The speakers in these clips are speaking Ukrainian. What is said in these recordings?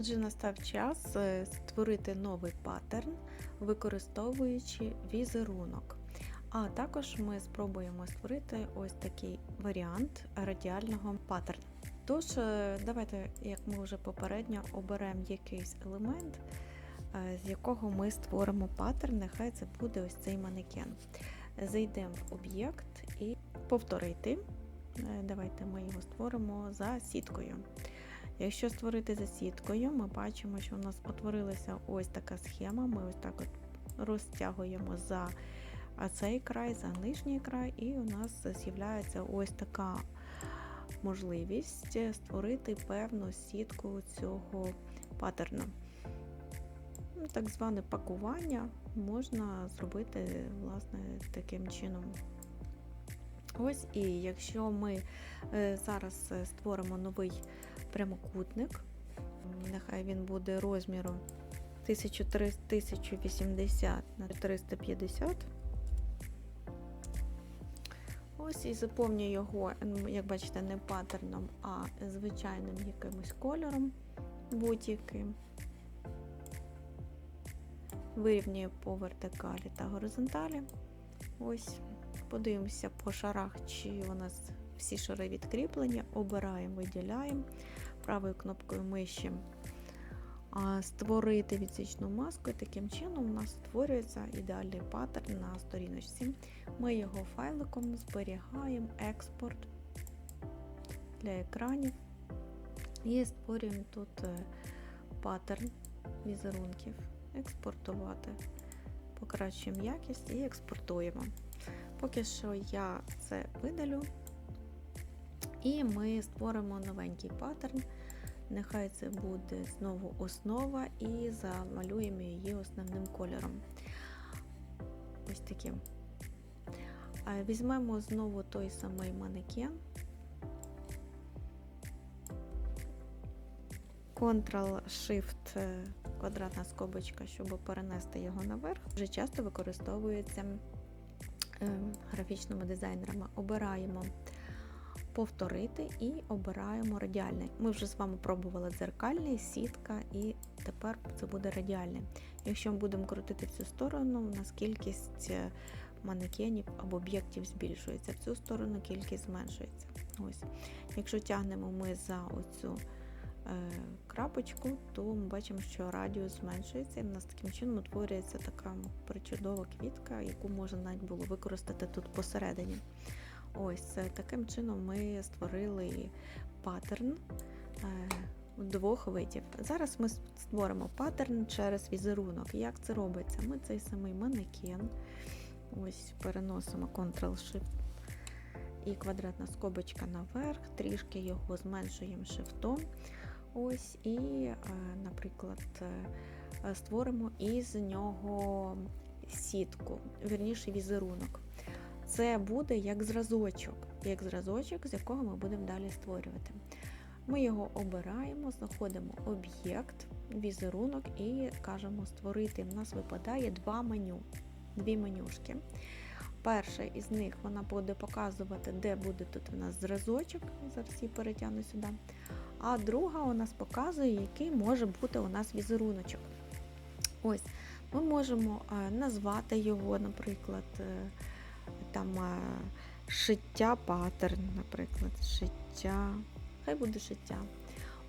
Отже, настав час е, створити новий паттерн, використовуючи візерунок. А також ми спробуємо створити ось такий варіант радіального паттерну. Тож, е, давайте, як ми вже попередньо, оберемо якийсь елемент, е, з якого ми створимо паттерн, нехай це буде ось цей манекен. Зайдемо в об'єкт і повторити. Давайте ми його створимо за сіткою. Якщо створити за сіткою, ми бачимо, що у нас утворилася ось така схема. Ми ось так от розтягуємо за цей край, за нижній край, і у нас з'являється ось така можливість створити певну сітку цього паттерну. Ну, Так зване пакування можна зробити власне таким чином. Ось і якщо ми е, зараз е, створимо новий прямокутник, нехай він буде розміру 1080 на 350. Ось і заповнюю його, як бачите, не паттерном, а звичайним якимось кольором будь-яким. Вирівнюю по вертикалі та горизонталі. Ось, подивимося по шарах, чи у нас всі шари відкріплені, обираємо, виділяємо правою кнопкою миші створити відсічну маску, і таким чином у нас створюється ідеальний паттерн на сторіночці. Ми його файликом зберігаємо експорт для екранів і створюємо тут паттерн візерунків, експортувати, покращуємо якість і експортуємо. Поки що я це видалю, і ми створимо новенький паттерн. Нехай це буде знову основа і замалюємо її основним кольором. Ось таким. Візьмемо знову той самий манекен. Ctrl-Shift квадратна скобочка, щоб перенести його наверх. Дуже часто використовується графічними дизайнерами. Обираємо повторити і обираємо радіальний. Ми вже з вами пробували дзеркальний, сітка, і тепер це буде радіальний. Якщо ми будемо крутити в цю сторону, у нас кількість е, манекенів або об'єктів збільшується, в цю сторону кількість зменшується. Ось. Якщо тягнемо ми за оцю е, крапочку, то ми бачимо, що радіус зменшується, і в нас таким чином утворюється така причудова квітка, яку можна навіть було використати тут посередині. Ось таким чином ми створили паттерн е, двох видів. Зараз ми створимо паттерн через візерунок. Як це робиться? Ми цей самий манекен. Ось переносимо Ctrl-Shift і квадратна скобочка наверх, трішки його зменшуємо шифтом. Ось, І, е, наприклад, е, створимо із нього сітку, вірніше візерунок. Це буде як зразочок, як зразочок, з якого ми будемо далі створювати. Ми його обираємо, знаходимо об'єкт, візерунок і кажемо створити. У нас випадає два меню, дві менюшки. Перша із них вона буде показувати, де буде тут у нас зразочок, зараз її перетягну сюди. А друга у нас показує, який може бути у нас візеруночок. Ось, Ми можемо назвати його, наприклад, там шиття паттерн, наприклад, шиття. Хай буде шиття.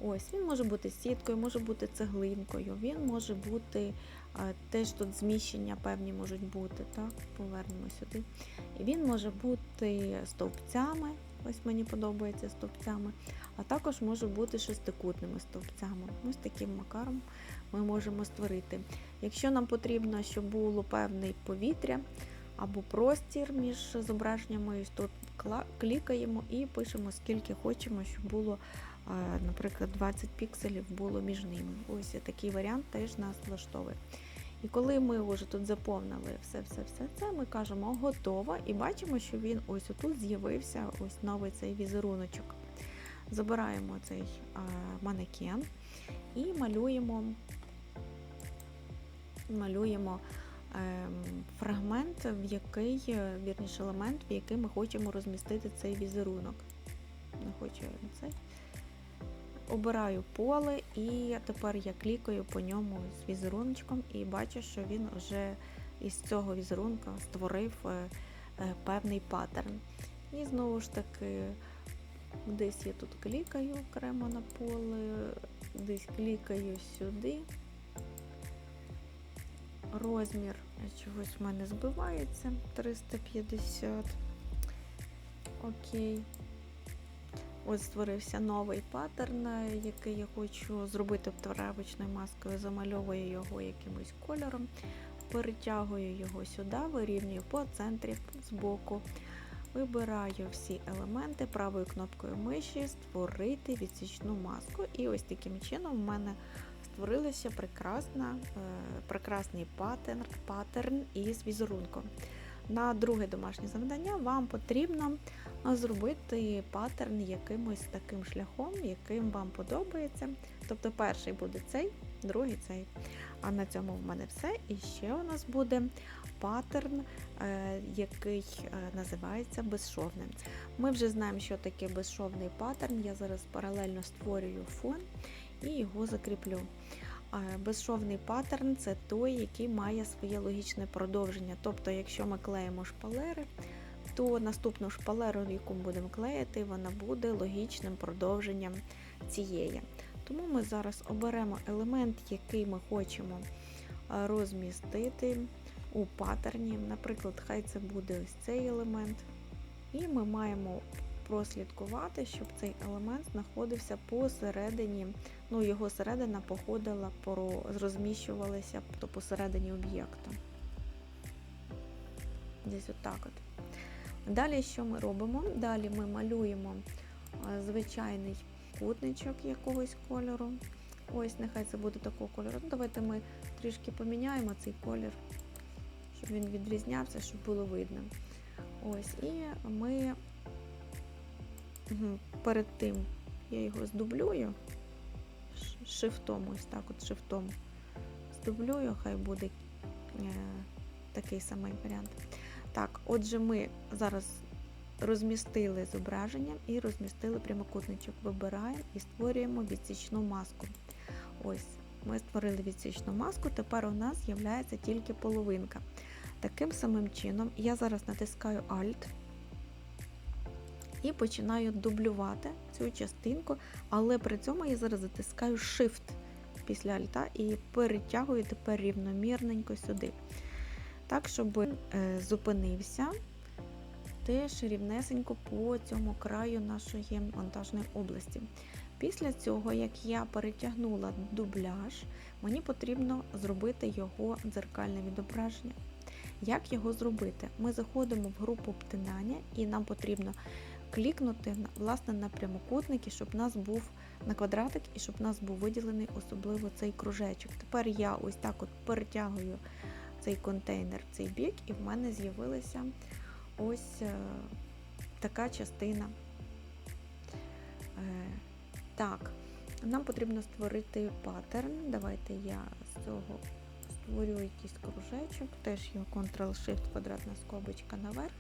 Ось, Він може бути сіткою, може бути цеглинкою, він може бути теж тут зміщення певні можуть бути. так, Повернемо сюди. Він може бути стовпцями, ось мені подобається стовпцями, а також може бути шестикутними стовпцями. Ось таким макаром ми можемо створити. Якщо нам потрібно, щоб було певне повітря, або простір між зображеннями. Ось Тут клікаємо і пишемо, скільки хочемо, щоб було, наприклад, 20 пікселів було між ними. Ось такий варіант теж нас влаштовує. І коли ми вже тут заповнили все-все-все це, ми кажемо готово і бачимо, що він ось отут з'явився ось новий цей візеруночок. Забираємо цей манекен і малюємо, малюємо фрагмент, в який, е, вірніше елемент, в який ми хочемо розмістити цей візерунок. Не хочу цей. обираю поле і тепер я клікаю по ньому з візеруночком і бачу, що він вже із цього візерунка створив е, е, певний паттерн. І знову ж таки, десь я тут клікаю окремо на поле, десь клікаю сюди. Розмір чогось в мене збивається 350. Окей. Ось створився новий паттерн, який я хочу зробити травичною маскою, замальовую його якимось кольором, перетягую його сюди, вирівнюю по центрі збоку. Вибираю всі елементи правою кнопкою миші, створити відсічну маску. І ось таким чином в мене створилася прекрасна, е, прекрасний паттерн, паттерн із візерунком. На друге домашнє завдання вам потрібно зробити паттерн якимось таким шляхом, яким вам подобається. Тобто перший буде цей, другий цей. А на цьому в мене все. І ще у нас буде паттерн, е, який е, називається безшовним. Ми вже знаємо, що таке безшовний паттерн. Я зараз паралельно створюю фон і його закріплю. Безшовний паттерн це той, який має своє логічне продовження. Тобто, якщо ми клеїмо шпалери, то наступну шпалеру, яку ми будемо клеїти, вона буде логічним продовженням цієї. Тому ми зараз оберемо елемент, який ми хочемо розмістити у паттерні. Наприклад, хай це буде ось цей елемент. І ми маємо прослідкувати, щоб цей елемент знаходився посередині, ну його середина походила, розміщувалася то посередині об'єкту. Десь отак от. Далі що ми робимо? Далі ми малюємо звичайний кутничок якогось кольору. Ось, нехай це буде такого кольору. Ну, Давайте ми трішки поміняємо цей колір, щоб він відрізнявся, щоб було видно. Ось, і ми перед тим я його здублюю шифтом, ось так от шифтом здублюю, хай буде е, такий самий варіант. Так, отже, ми зараз розмістили зображення і розмістили прямокутничок. Вибираємо і створюємо відсічну маску. Ось, ми створили відсічну маску, тепер у нас з'являється тільки половинка. Таким самим чином, я зараз натискаю Alt і починаю дублювати цю частинку, але при цьому я зараз затискаю Shift після альта і перетягую тепер рівномірненько сюди. Так, щоб е, зупинився теж рівнесенько по цьому краю нашої монтажної області. Після цього, як я перетягнула дубляж, мені потрібно зробити його дзеркальне відображення. Як його зробити? Ми заходимо в групу обтинання і нам потрібно клікнути власне, на прямокутники, щоб у нас був на квадратик і щоб у нас був виділений особливо цей кружечок. Тепер я ось так от перетягую цей контейнер в цей бік, і в мене з'явилася ось е, така частина. Е, так, нам потрібно створити паттерн. Давайте я з цього створю якийсь кружечок, теж його Ctrl-Shift, квадратна скобочка наверх.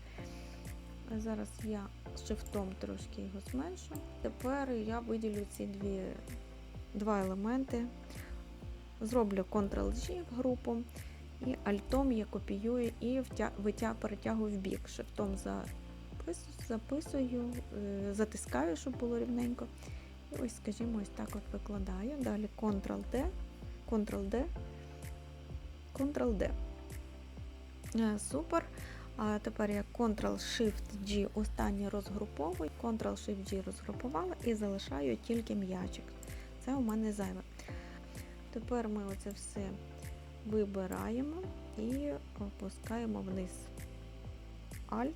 Зараз я шифтом трошки його зменшу. Тепер я виділю ці дві, два елементи, зроблю Ctrl-G в групу і альтом я копіюю і витя... перетягую в бік. Шифтом записую, е, затискаю, щоб було рівненько. І ось, скажімо, ось так от викладаю. Далі Ctrl-D, Ctrl-D, Ctrl-D. Е, супер. А тепер я Ctrl-Shift-G останній розгруповую, Ctrl-Shift-G розгрупувала і залишаю тільки м'ячик. Це у мене зайве. Тепер ми оце все вибираємо і опускаємо вниз. Alt,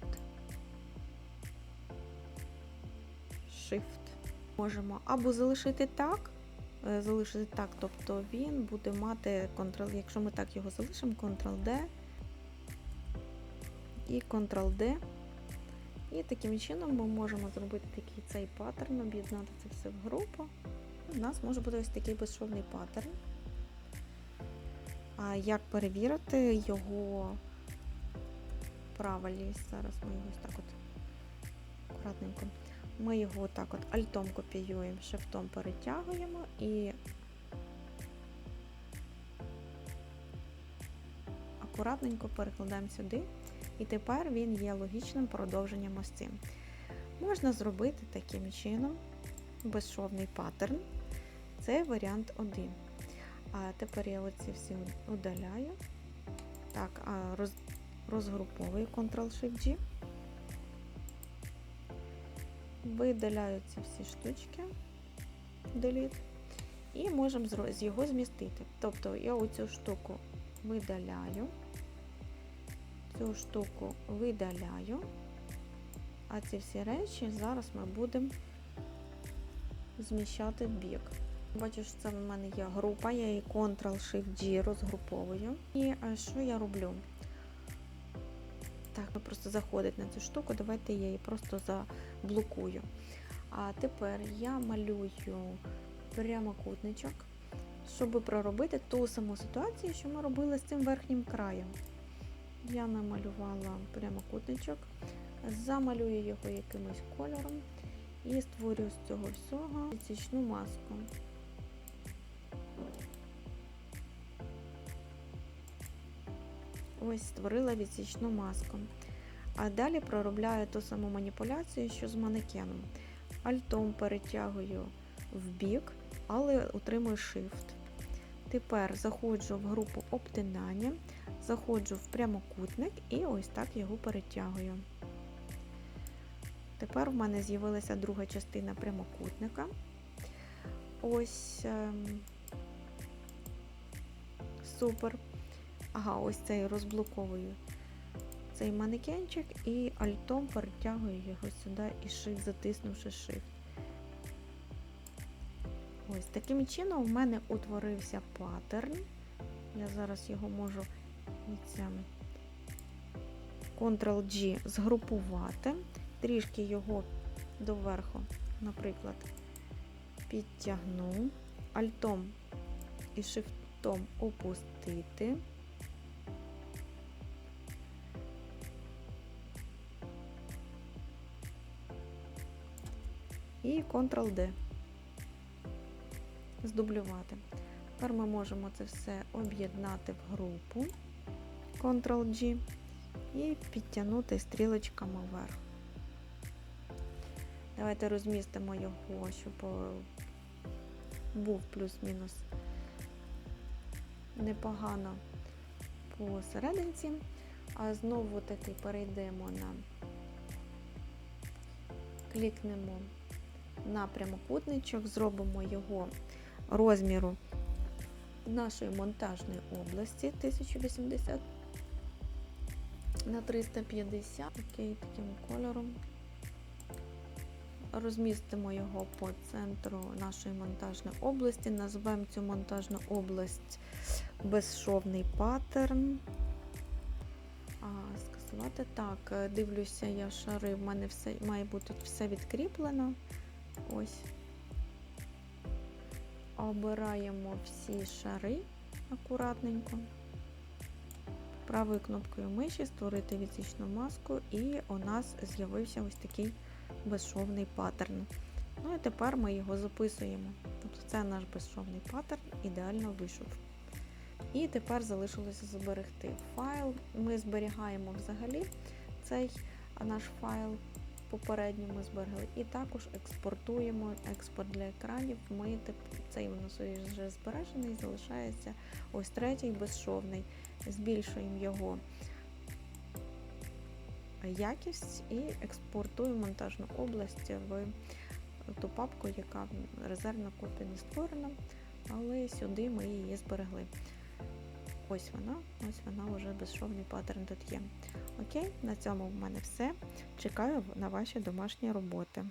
Shift. Можемо або залишити так, е, залишити так, тобто він буде мати Ctrl, якщо ми так його залишимо, Ctrl-D і Ctrl-D. І таким чином ми можемо зробити такий цей паттерн, об'єднати це все в групу. У нас може бути ось такий безшовний паттерн. А як перевірити його правильність? Зараз ми його так от акуратненько Ми його так от альтом копіюємо, шифтом перетягуємо і акуратненько перекладаємо сюди. І тепер він є логічним продовженням ось цим. Можна зробити таким чином безшовний паттерн. Це варіант 1. А тепер я оці всі удаляю. Так, роз, розгруповую Ctrl-Shift-G. Видаляю ці всі штучки, Delete, і можемо його змістити. Тобто я оцю штуку видаляю, цю штуку видаляю, а ці всі речі зараз ми будемо зміщати в бік. Бачу, що це в мене є група, я її Ctrl-Shift-G розгруповую. І що я роблю? Так, просто заходить на цю штуку, давайте я її просто заблокую. А тепер я малюю прямокутничок, щоб проробити ту саму ситуацію, що ми робили з цим верхнім краєм. Я намалювала прямокутничок, замалюю його якимось кольором і створю з цього всього відсічну маску. Ось створила відсічну маску. А далі проробляю ту саму маніпуляцію, що з манекеном. Альтом перетягую в бік, але утримую Shift. Тепер заходжу в групу обтинання, заходжу в прямокутник і ось так його перетягую. Тепер в мене з'явилася друга частина прямокутника. Ось ем, супер. Ага, ось цей розблоковую цей манекенчик і альтом перетягую його сюди і shift, затиснувши Shift. Ось таким чином в мене утворився паттерн. Я зараз його можу Ctrl-G згрупувати, трішки його доверху, наприклад, підтягну, альтом і шифтом опустити. і Ctrl-D. Здублювати. Тепер ми можемо це все об'єднати в групу Ctrl-G і підтягнути стрілочками вверх. Давайте розмістимо його, щоб був плюс-мінус непогано посерединці. А знову таки перейдемо на клікнемо на прямокутничок, зробимо його розміру нашої монтажної області 1080 на 350, окей, таким кольором. Розмістимо його по центру нашої монтажної області, назвемо цю монтажну область безшовний паттерн. А, Скасувати так, дивлюся, я шари, в мене все має бути все відкріплено. Ось. Обираємо всі шари акуратненько. Правою кнопкою миші створити відсічну маску, і у нас з'явився ось такий безшовний паттерн. Ну і тепер ми його записуємо. Тобто це наш безшовний паттерн ідеально вийшов. І тепер залишилося зберегти файл. Ми зберігаємо взагалі цей наш файл попередньо ми зберегли. І також експортуємо експорт для екранів. Ми цей у нас вже збережений, залишається ось третій безшовний. Збільшуємо його якість і експортуємо монтажну область в ту папку, яка резервна копія не створена, але сюди ми її зберегли. Ось вона, ось вона вже безшовний паттерн тут є. Окей, на цьому в мене все. Чекаю на ваші домашні роботи.